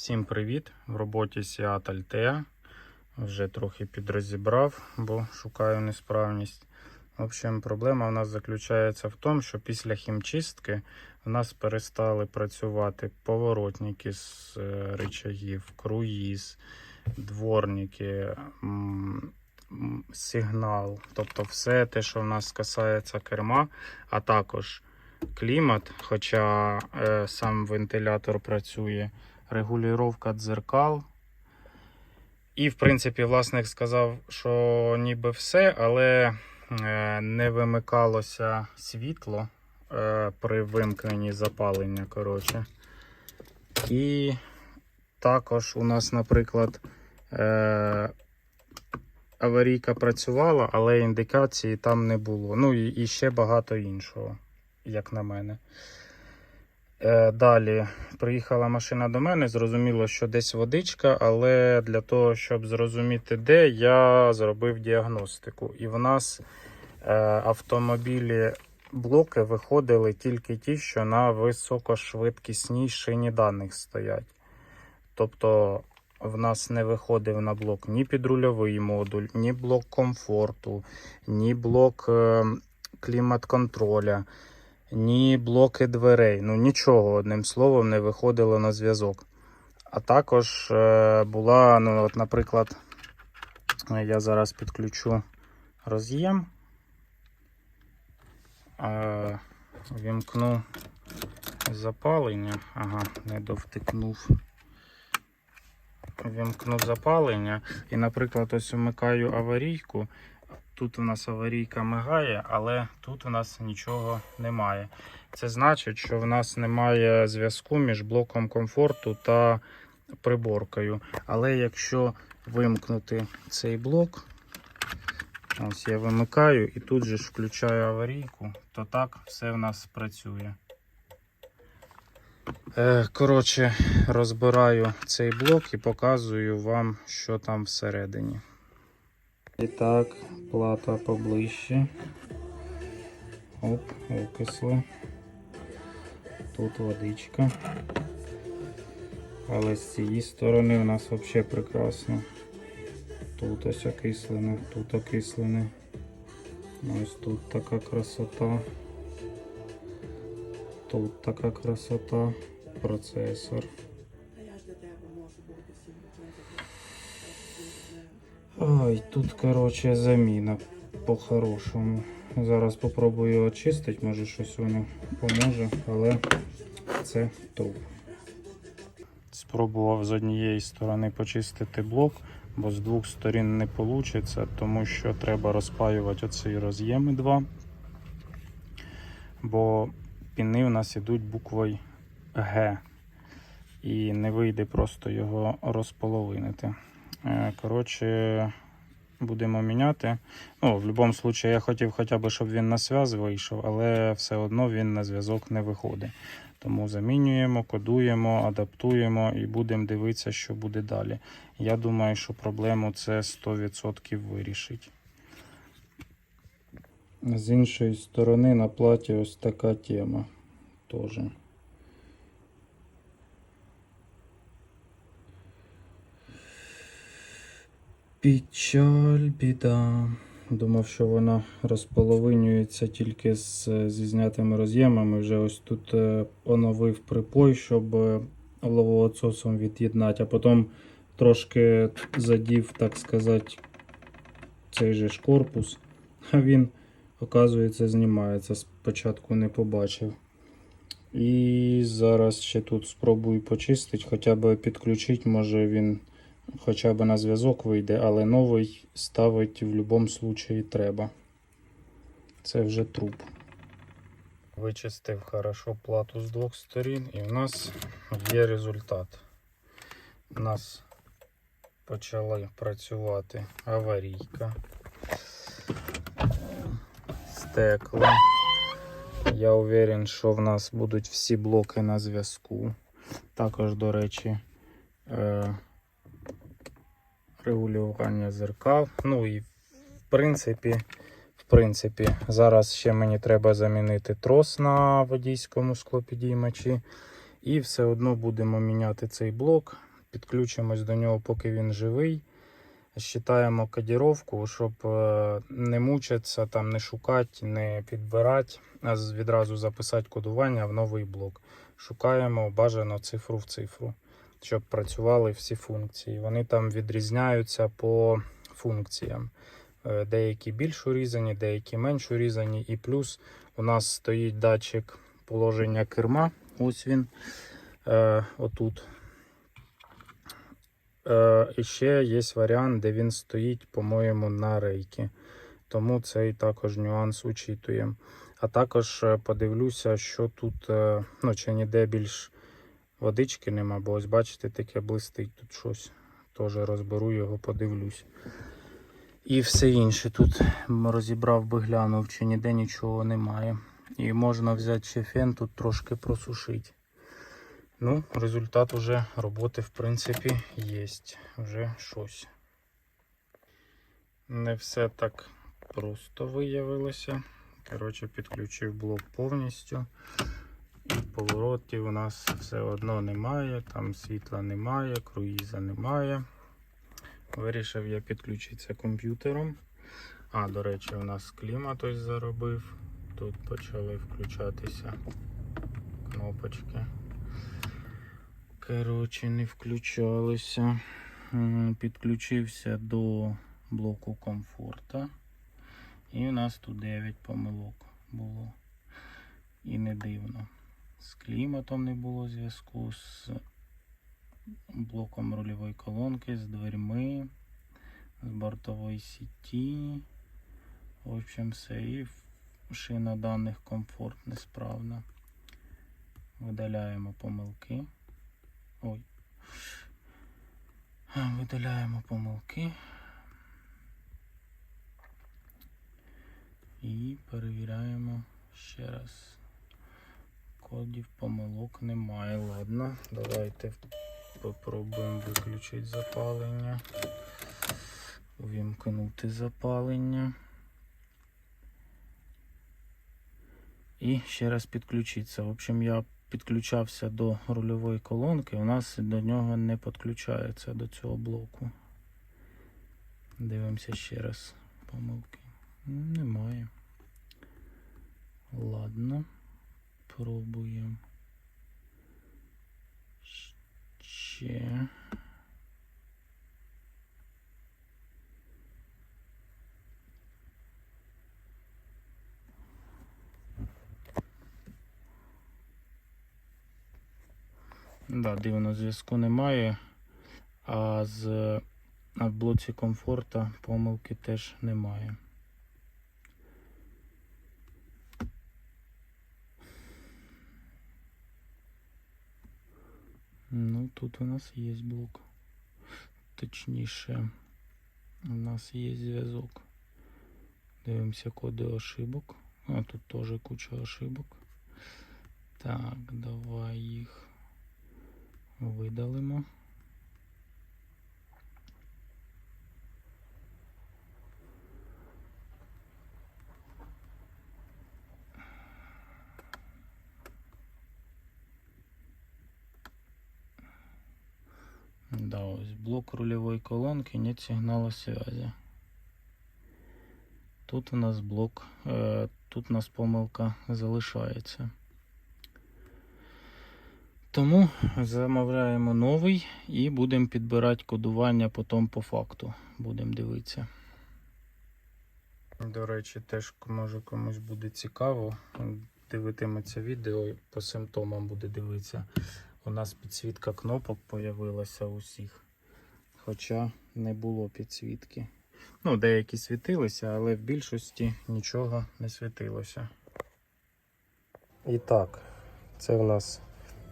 Всім привіт! В роботі Seat Altea. Вже трохи підрозібрав, бо шукаю несправність. В общем, проблема в нас заключається в тому, що після хімчистки в нас перестали працювати поворотники з е, рычагів, круїз, дворники, сигнал. Тобто все те, що в нас касається керма, а також клімат, хоча е, сам вентилятор працює регулювання дзеркал. І, в принципі, власник сказав, що ніби все, але е, не вимикалося світло е, при вимкненні запалення. коротше. І також у нас, наприклад, е, аварійка працювала, але індикації там не було. Ну і, і ще багато іншого, як на мене. Е, Далі приїхала машина до мене. Зрозуміло, що десь водичка, але для того, щоб зрозуміти, де, я зробив діагностику. І в нас е, автомобілі блоки виходили тільки ті, що на високошвидкісній шині даних стоять. Тобто в нас не виходив на блок ні підрульовий модуль, ні блок комфорту, ні блок е, клімат-контроля ні блоки дверей. Ну нічого, одним словом, не виходило на зв'язок. А також е, була, ну, от, наприклад, я зараз підключу роз'єм, е, вімкну запалення. Ага, не довтикнув. Вімкну запалення. І, наприклад, ось вмикаю аварійку. Тут у нас аварійка мигає, але тут у нас нічого немає. Це значить, що в нас немає зв'язку між блоком комфорту та приборкою. Але якщо вимкнути цей блок, ось я вимикаю і тут же ж включаю аварійку, то так все в нас працює. Е, Коротше, розбираю цей блок і показую вам, що там всередині. І так, плата поближче. Оп, окисли. Тут водичка. Але з цієї сторони у нас взагалі прекрасно. Тут ось окислене, тут окислене. Ось тут така красота. Тут така красота. Процесор. Ой, тут, короче, заміна по-хорошому. Зараз попробую очистити, може щось воно поможе, але це труп. Спробував з однієї сторони почистити блок, бо з двох сторін не вийде, тому що треба розпаювати оці роз'єми два. Бо піни у нас ідуть буквою Г. І не вийде просто його розполовинити. Е, Коротше, будемо міняти. Ну, в будь-якому випадку я хотів хоча б, щоб він на зв'яз вийшов, але все одно він на зв'язок не виходить. Тому замінюємо, кодуємо, адаптуємо і будемо дивитися, що буде далі. Я думаю, що проблему це 100% вирішить. З іншої сторони на платі ось така тема теж. Печаль, біда. Думав, що вона розполовинюється тільки з, зі знятими роз'ємами. Вже ось тут е, оновив припой, щоб е, ловоотсосом від'єднати, а потім трошки задів, так сказати, цей же ж корпус. А він, оказується, знімається. Спочатку не побачив. І зараз ще тут спробую почистити, хоча б підключити, може він хоча б на зв'язок вийде, але новий ставити в будь-якому випадку треба. Це вже труп. Вичистив хорошо плату з двох сторін і в нас є результат. У нас почала працювати аварійка. Стекла. Я уверен, що в нас будуть всі блоки на зв'язку. Також, до речі, е, регулювання зеркал. Ну і в принципі, в принципі, зараз ще мені треба замінити трос на водійському склопідіймачі. І все одно будемо міняти цей блок. підключимось до нього, поки він живий. Считаємо кодіровку, щоб е, не мучитися, там, не шукати, не підбирати, а відразу записати кодування в новий блок. Шукаємо бажано цифру в цифру, щоб працювали всі функції. Вони там відрізняються по функціям. Е, Деякі більш урізані, деякі менш урізані. І плюс у нас стоїть датчик положення керма. Ось він е, отут. Е, і ще є варіант, де він стоїть, по-моєму, на рейки. Тому цей також нюанс учитуємо. А також е, подивлюся, що тут, е, ну, чи ніде більш водички нема, бо ось бачите, таке блистить тут щось. Теж розберу його, подивлюсь. І все інше тут розібрав би глянув, чи ніде нічого немає. І можна взяти ще фен тут трошки просушити. Ну, результат уже роботи, в принципі, є. Вже щось. Не все так просто виявилося. Коротше, підключив блок повністю. Поворотів у нас все одно немає. Там світла немає, круїза немає. Вирішив я підключитися комп'ютером. А, до речі, у нас клімат ось заробив. Тут почали включатися кнопочки. Коротше, не включалися. Підключився до блоку комфорта. І у нас тут 9 помилок було. І не дивно. З кліматом не було зв'язку, з блоком рульової колонки, з дверьми, з бортової сіті. В общем, все. І шина даних комфорт несправна. Видаляємо помилки. Ой. Видаляємо помилки. І перевіряємо ще раз. Кодів помилок немає. Ладно, давайте попробуємо виключити запалення. Увімкнути запалення. І ще раз підключитися. В общем, я підключався до рульової колонки, у нас до нього не підключається до цього блоку. Дивимося ще раз помилки. Немає. Ладно. Пробуємо. Ще. Да, дивно, зв'язку немає. А з блоці комфорта помилки теж немає. Ну, тут у нас є блок. Точніше, у нас є зв'язок. Дивимося коди ошибок. А тут теж куча ошибок. Так, давай їх видалимо. Да, ось блок рулевой колонки, нет сигнала связи. Тут у нас блок, е, тут у нас помилка залишається. Тому замовляємо новий і будемо підбирати кодування потім по факту. Будемо дивитися. До речі, теж може комусь буде цікаво. Дивитиметься відео і по симптомам буде дивитися. У нас підсвітка кнопок появилася у всіх. Хоча не було підсвітки. Ну, деякі світилися, але в більшості нічого не світилося. І так, це в нас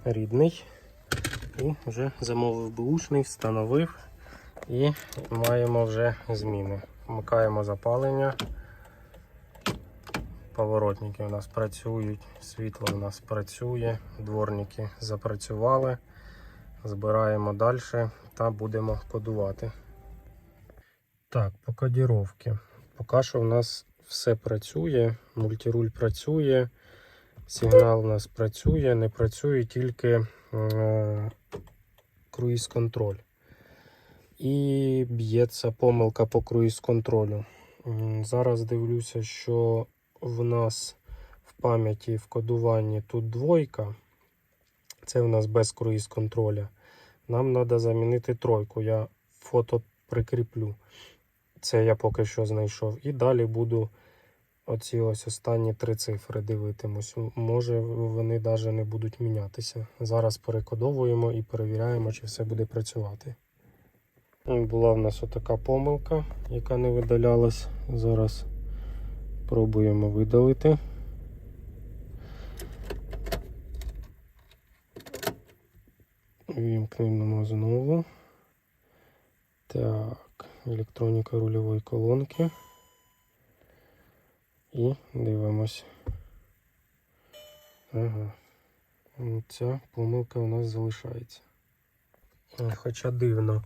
рідний. І вже замовив бушний, встановив і маємо вже зміни. Вмикаємо запалення. Поворотники у нас працюють, світло у нас працює, дворники запрацювали. Збираємо далі та будемо кодувати. Так, по кодіровці. Поки що у нас все працює, мультируль працює, сигнал у нас працює, не працює тільки е, круїз контроль. І б'ється помилка по круїз контролю. Зараз дивлюся, що в нас в пам'яті в кодуванні тут двойка. Це в нас без круїз контроля. Нам треба замінити тройку. Я фото прикріплю. Це я поки що знайшов. І далі буду оці ось останні три цифри дивитимусь. Може вони навіть не будуть мінятися. Зараз перекодовуємо і перевіряємо, чи все буде працювати. Була в нас отака помилка, яка не видалялась. Зараз пробуємо видалити. Вімкнемо знову. Так, електроніка рульової колонки. І дивимось. Ага. Ця помилка у нас залишається. Хоча дивно,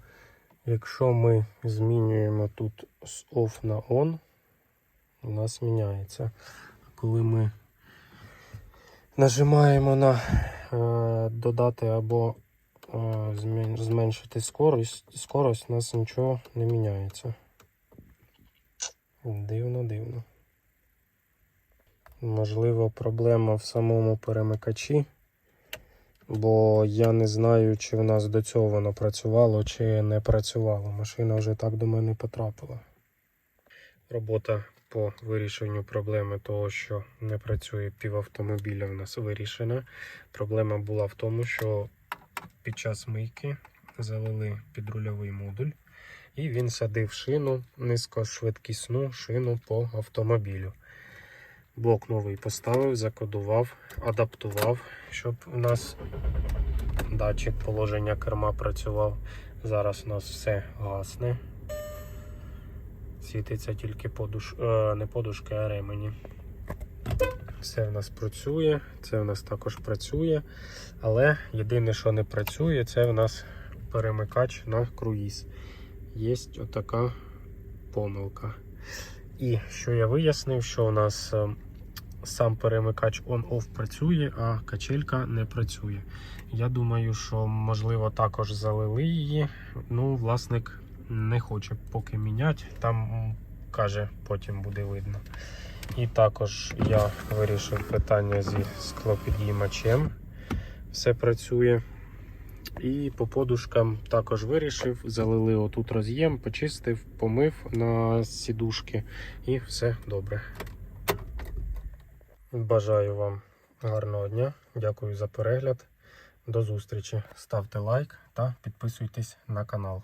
якщо ми змінюємо тут з off на on, у нас міняється. Коли ми нажимаємо на е, додати або е, зменшити скорость, скорость, у нас нічого не міняється. Дивно, дивно. Можливо, проблема в самому перемикачі, бо я не знаю, чи в нас до цього воно працювало, чи не працювало. Машина вже так до мене потрапила. Робота по вирішенню проблеми того, що не працює півавтомобіля, в нас вирішена. Проблема була в тому, що під час мийки залили підрульовий модуль, і він садив шину, низькошвидкісну шину по автомобілю. Блок новий поставив, закодував, адаптував, щоб у нас датчик положення керма працював. Зараз у нас все гасне. Світиться тільки подуш... е, не подушки, а ремені. Все в нас працює, це в нас також працює. Але єдине, що не працює, це в нас перемикач на круїз. Є отака помилка. І що я вияснив, що у нас е, сам перемикач on-off працює, а качелька не працює. Я думаю, що можливо також залили її. Ну, власник не хоче поки міняти. Там каже, потім буде видно. І також я вирішив питання зі склопідіймачем. Все працює. І по подушкам також вирішив. Залили отут роз'єм, почистив, помив на сідушки і все добре. Бажаю вам гарного дня. Дякую за перегляд. До зустрічі. Ставте лайк та підписуйтесь на канал.